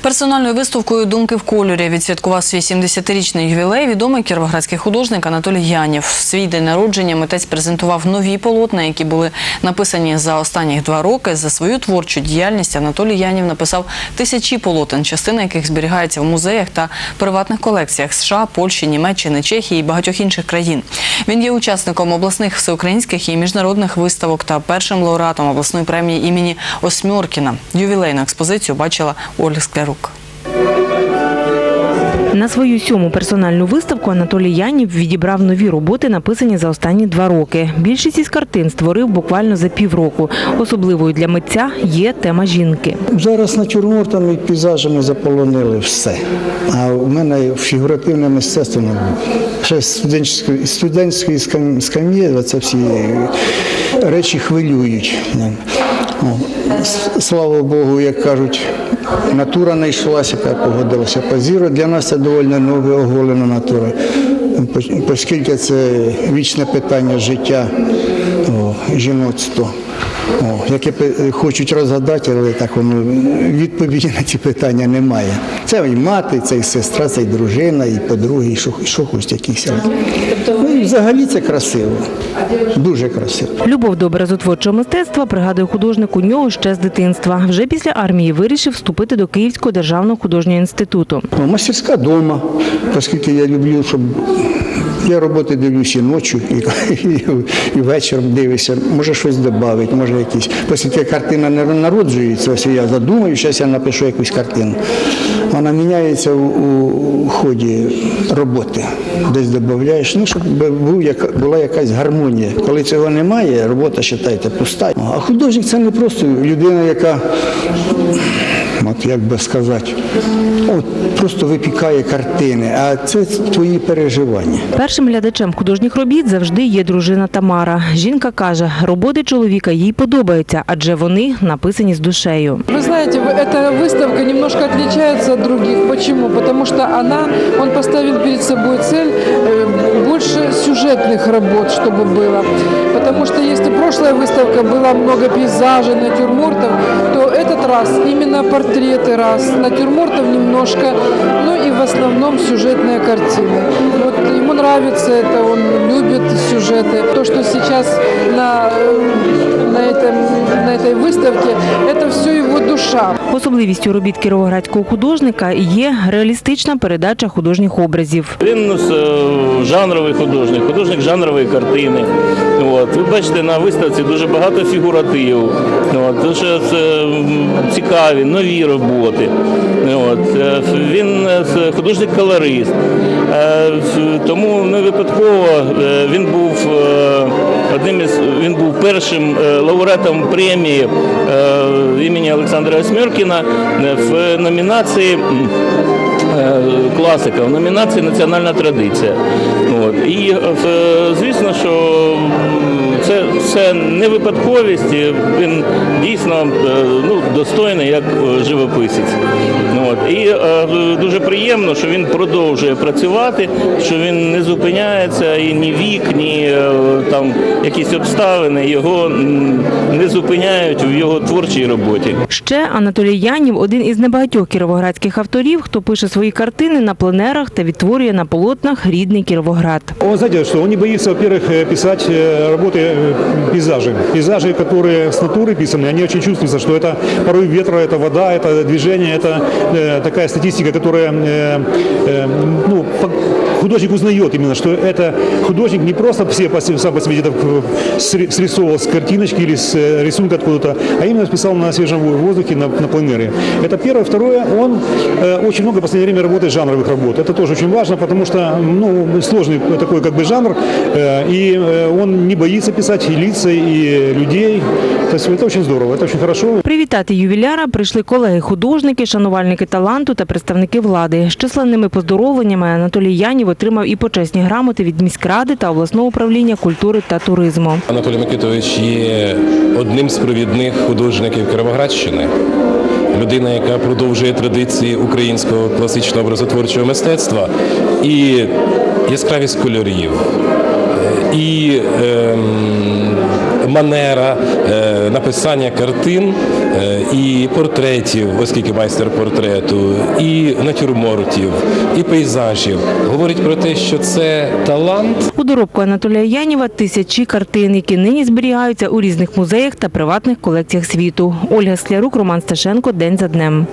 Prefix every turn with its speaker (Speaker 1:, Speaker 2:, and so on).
Speaker 1: Персональною виставкою Думки в кольорі відсвяткував свій 70-річний ювілей відомий кіровоградський художник Анатолій Янів. В свій день народження митець презентував нові полотна, які були написані за останні два роки. За свою творчу діяльність Анатолій Янів написав тисячі полотен, частина яких зберігається в музеях та приватних колекціях США, Польщі, Німеччини, Чехії і багатьох інших країн. Він є учасником обласних всеукраїнських і міжнародних виставок та першим лауреатом обласної премії імені Осьмьоркіна. Ювілейну експозицію бачила Ольга Склярук.
Speaker 2: На свою сьому персональну виставку Анатолій Янів відібрав нові роботи, написані за останні два роки. Більшість із картин створив буквально за півроку. Особливою для митця є тема жінки.
Speaker 3: Зараз натюрмортами і пейзажами заполонили все. А у мене фігуративне мистецтво не було. Ще студентської, студентської скам- скам'ї це всі речі хвилюють. Слава Богу, як кажуть, натура знайшлася, яка погодилася Позіро Для нас це доволі нове оголена натура, оскільки це вічне питання життя, о, жіноцтво. О, яке пи- хочуть розгадати, але так воно відповіді на ці питання немає. Це і мати, це і сестра, це і дружина, і подруги, і що, що хоч якісь. Ну, і взагалі це красиво. Дуже красиво.
Speaker 2: Любов до образотворчого мистецтва, пригадує художник у нього ще з дитинства. Вже після армії вирішив вступити до Київського державного художнього інституту.
Speaker 3: Ну, мастерська дома, оскільки я люблю, щоб я роботи дивлюся і ночі, і, і, і вечором дивлюся, може щось додати, може якісь. Оскільки картина не народжується, ось я задумаю, зараз я напишу якусь картину. Вона міняється у, у ході роботи. Десь додаєш, ну, щоб був, яка- була якась гармонія. Коли цього немає, робота, вважайте, пуста. А художник це не просто людина, яка от як би сказати, от, просто випікає картини, а це твої переживання.
Speaker 2: Першим глядачем художніх робіт завжди є дружина Тамара. Жінка каже, роботи чоловіка їй подобаються, адже вони написані з душею.
Speaker 4: Вы знаете, вы- эта выставка немножко отличается от других. Почему? Потому что она, он поставил перед собой цель э, больше сюжетных работ, чтобы было. Потому что если прошлая выставка была много пейзажей, натюрмортов, то этот раз именно портреты раз, натюрмортов немножко, ну и в основном сюжетные картины. Вот ему нравится это, он любит сюжеты. То, что сейчас на, э, на, этом, на этой выставке, это все его душа.
Speaker 2: Особливістю робіт кіровоградського художника є реалістична передача художніх образів.
Speaker 5: Він е, жанровий художник, художник жанрової картини. От. Ви бачите, на виставці дуже багато фігуративу, от. дуже цікаві, нові роботи. От. Е, Він е, художник-колорист. Тому не випадково він був одним із він був першим е, лауреатом премії е, імені Олександра Осьмеркіна е, в номінації. Е, класика в номінації Національна традиція. От. І е, звісно, що м, це не випадковість, він дійсно е, ну, достойний як е, живописець. От. І е, дуже приємно, що він продовжує працювати, що він не зупиняється, і ні вік, ні е, там якісь обставини його не зупиняють в його творчій роботі.
Speaker 2: Ще Анатолій Янів один із небагатьох кіровоградських авторів, хто пише свої картини на пленерах та відтворює на полотнах рідний Кіровоград.
Speaker 6: Он, знаете, что он не боится, во-первых, э, писать э, работы, э, пейзажи. Пейзажи, которые с натуры писаны, они очень чувствуются, что это порыв ветра, это вода, это движение, это э, такая статистика, которая, э, э, ну, по- художник узнает именно, что это художник не просто все по себе- сам по себе где-то в- сри- срисовывал с картиночки или с э, рисунка откуда-то, а именно писал на свежем воздухе, на, на пленэре. Это первое. Второе, он э, очень много в последнее время работает жанровых работ. Это тоже очень важно, потому что ну, сложный такой как бы жанр, э, и э, он не боится писать и лица, и людей. То есть это очень здорово, это очень хорошо.
Speaker 2: Привітати ювіляра прийшли колеги-художники, шанувальники таланту та представники влади. З численними поздоровленнями Анатолій Янів отримав і почесні грамоти від міськради та обласного управління культури та туризму.
Speaker 7: Анатолій Микитович є одним з провідних художників Кировоградщини. Людина, яка продовжує традиції українського класичного образотворчого мистецтва і яскравість кольорів, і ем, манера е, написання картин е, і портретів, оскільки майстер портрету, і натюрмортів, і пейзажів говорить про те, що це талант.
Speaker 2: У доробку Анатолія Яніва тисячі картин, які нині зберігаються у різних музеях та приватних колекціях світу. Ольга Склярук, Роман Сташенко. День за днем.